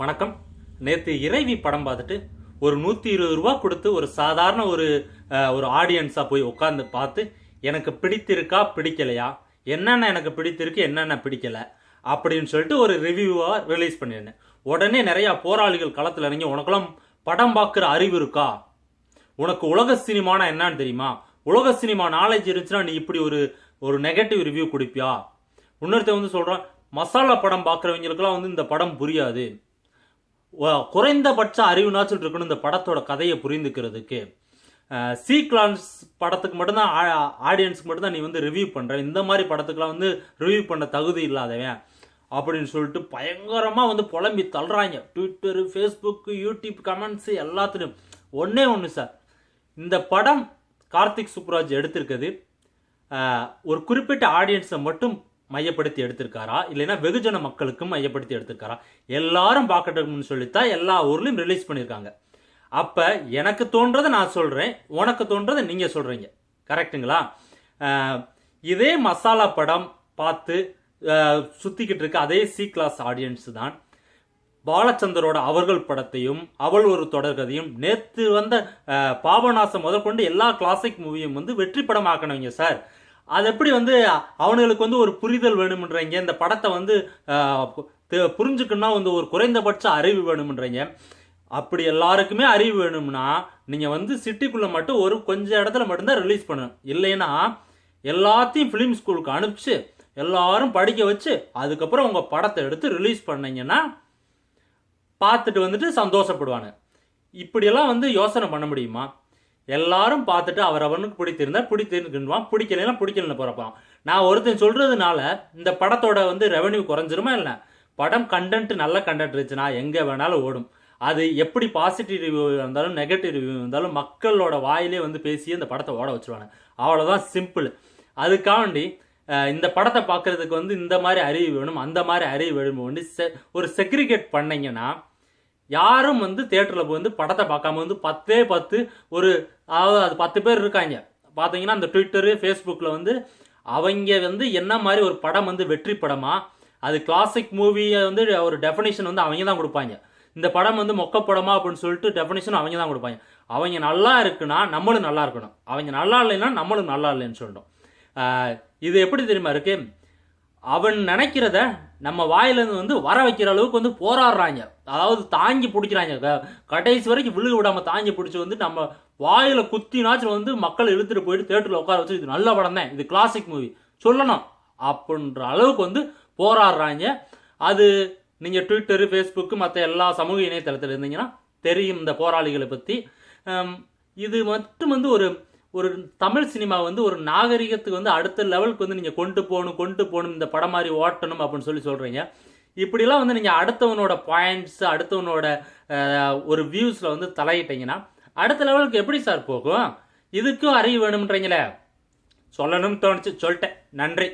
வணக்கம். நேற்று இறைவி படம் பார்த்துட்டு ஒரு நூற்றி இருபது ரூபா கொடுத்து ஒரு சாதாரண ஒரு ஒரு ஆடியன்ஸாக போய் உட்காந்து பார்த்து எனக்கு பிடித்திருக்கா பிடிக்கலையா? என்னென்ன எனக்கு பிடித்திருக்கு என்னென்ன பிடிக்கல? அப்படின்னு சொல்லிட்டு ஒரு ரிவ்யூவாக ரிலீஸ் பண்ணியிருந்தேன் உடனே நிறையா போராளிகள் களத்தில் இறங்கி உனக்கெல்லாம் படம் பார்க்குற அறிவு இருக்கா? உனக்கு உலக சினிமானா என்னன்னு தெரியுமா? உலக சினிமா நாலேஜ் இருந்துச்சுன்னா நீ இப்படி ஒரு ஒரு நெகட்டிவ் ரிவ்யூ கொடுப்பியா? இன்னொருத்தன் வந்து சொல்கிறான் மசாலா படம் பார்க்குறவங்களுக்குலாம் வந்து இந்த படம் புரியாது. குறைந்தபட்ச அறிவுனாச்சும் இருக்கணும் இந்த படத்தோட கதையை புரிந்துக்கிறதுக்கு. சீக்லான்ஸ் கிளான்ஸ் படத்துக்கு மட்டும்தான் ஆடியன்ஸ்க்கு மட்டும்தான் நீ வந்து ரிவ்யூ பண்ணுற இந்த மாதிரி படத்துக்கெலாம் வந்து ரிவ்யூ பண்ண தகுதி இல்லாதவன் அப்படின்னு சொல்லிட்டு பயங்கரமாக வந்து புலம்பி தள்ளுறாங்க. ட்விட்டரு ஃபேஸ்புக்கு யூடியூப் கமெண்ட்ஸு எல்லாத்துலேயும். ஒன்றே ஒன்று சார் இந்த படம் கார்த்திக் சுப்ராஜ் எடுத்திருக்குது ஒரு குறிப்பிட்ட ஆடியன்ஸை மட்டும் மையப்படுத்தி எடுத்திருக்காரா? இல்லைன்னா வெகுஜன மக்களுக்கும் மையப்படுத்தி எடுத்திருக்காரா? எல்லாரும் பார்க்கட்டும்னு சொல்லித்தான் எல்லா ஊர்லயும் ரிலீஸ் பண்ணியிருக்காங்க. அப்ப எனக்கு தோன்றதை நான் சொல்றேன் உனக்கு தோன்றதை நீங்க சொல்றீங்க. கரெக்ட்டுங்களா இதே மசாலா படம் பார்த்து சுற்றிக்கிட்டு சுத்திக்கிட்டு இருக்க அதே சி கிளாஸ் ஆடியன்ஸ் தான். பாலச்சந்தரோட அவர்கள் படத்தையும் அவள் ஒரு தொடர்கதையும் நேற்று வந்த பாபநாசம் முதற்கொண்டு எல்லா கிளாசிக் மூவியும் வந்து வெற்றி படம் ஆக்கணுங்க சார். அது எப்படி வந்து அவனுங்களுக்கு வந்து ஒரு புரிதல் வேணுமன்றீங்க? இந்த படத்தை வந்து அஹ், புரிஞ்சுக்கணும்னா வந்து ஒரு குறைந்தபட்ச அறிவு வேணுமன்றீங்க. அப்படி எல்லாருக்குமே அறிவு வேணும்னா நீங்கள் வந்து சிட்டிக்குள்ளே மட்டும் ஒரு கொஞ்சம் இடத்துல மட்டும்தான் ரிலீஸ் பண்ணணும். இல்லைன்னா எல்லாத்தையும் ஃபிலிம் ஸ்கூலுக்கு அனுப்பிச்சு எல்லாரும் படிக்க வச்சு அதுக்கப்புறம் உங்கள் படத்தை எடுத்து ரிலீஸ் பண்ணீங்கன்னா பார்த்துட்டு வந்துட்டு சந்தோஷப்படுவாங்க. இப்படியெல்லாம் வந்து யோசனை பண்ண முடியுமா? எல்லாரும் பார்த்துட்டு அவர் அவனுக்கு பிடித்திருந்தா பிடித்திருக்குன்னுவான். பிடிக்கலைன்னா பிடிக்கலன்னு போறப்பான். நான் ஒருத்தன் சொல்றதுனால இந்த படத்தோட வந்து ரெவன்யூ குறைஞ்சிருமா இல்லை? படம் கண்டென்ட் நல்ல கண்டென்ட் இருந்துச்சுன்னா எங்கே வேணாலும் ஓடும். அது எப்படி பாசிட்டிவ் ரிவ்யூ இருந்தாலும் நெகட்டிவ் ரிவ்யூ இருந்தாலும் மக்களோட வாயிலே வந்து பேசி அந்த படத்தை ஓட வச்சுருவாங்க. அவ்வளோதான் சிம்பிள் அதுக்காண்டி இந்த படத்தை பார்க்குறதுக்கு வந்து இந்த மாதிரி அறிவு வேணும் அந்த மாதிரி அறிவு வேணும் வந்து செ- ஒரு செக்ரிகேட் பண்ணிங்கன்னா யாரும் வந்து தேட்டரில் போய் வந்து படத்தை பார்க்காம வந்து பத்தே பத்து ஒரு அதாவது அது பத்து பேர் இருக்காங்க. பார்த்தீங்கன்னா அந்த ட்விட்டரு ஃபேஸ்புக்கில் வந்து அவங்க வந்து என்ன மாதிரி ஒரு படம் வந்து வெற்றி படமா அது கிளாசிக் மூவியை வந்து ஒரு டெஃபினேஷன் வந்து அவங்க தான் கொடுப்பாங்க. இந்த படம் வந்து மொக்க படமா அப்படின்னு சொல்லிட்டு டெஃபினேஷன் அவங்க தான் கொடுப்பாங்க. அவங்க நல்லா இருக்குன்னா நம்மளும் நல்லா இருக்கணும். அவங்க நல்லா இல்லைன்னா நம்மளும் நல்லா இல்லைன்னு சொல்லிட்டோம் இது எப்படி தெரியுமா இருக்குது அவன் நினைக்கிறத நம்ம வாயிலிருந்து வந்து வர வைக்கிற அளவுக்கு வந்து போராடுறாங்க. அதாவது தாங்கி பிடிக்கிறாங்க. கடைசி வரைக்கும் விழுக விடாம தாங்கி பிடிச்சி வந்து நம்ம வாயில குத்தினாச்சும் வந்து மக்கள் இழுத்துட்டு போயிட்டு தேட்டரில் உட்கார வச்சு இது நல்ல படம் தான். இது கிளாசிக் மூவி சொல்லணும். அப்படின்ற அளவுக்கு வந்து போராடுறாங்க. அது நீங்கள் ட்விட்டரு ஃபேஸ்புக்கு மற்ற எல்லா சமூக இணையதளத்தில் இருந்தீங்கன்னா தெரியும் இந்த போராளிகளை பற்றி இது மட்டும் வந்து ஒரு ஒரு தமிழ் சினிமா வந்து ஒரு நாகரிகத்துக்கு வந்து அடுத்த லெவலுக்கு வந்து நீங்கள் கொண்டு போகணும் கொண்டு போகணும் இந்த படம் மாதிரி ஓட்டணும் அப்படின்னு சொல்லி சொல்கிறீங்க இப்படிலாம் வந்து நீங்கள் அடுத்தவனோட பாயிண்ட்ஸ் அடுத்தவனோட ஒரு வியூஸில் வந்து தலையிட்டீங்கன்னா அடுத்த லெவலுக்கு எப்படி சார் போகும்? இதுக்கும் அறிவு வேணும்ன்றீங்களே? சொல்லணும்னு தோணுச்சு. சொல்லிட்டேன். நன்றி.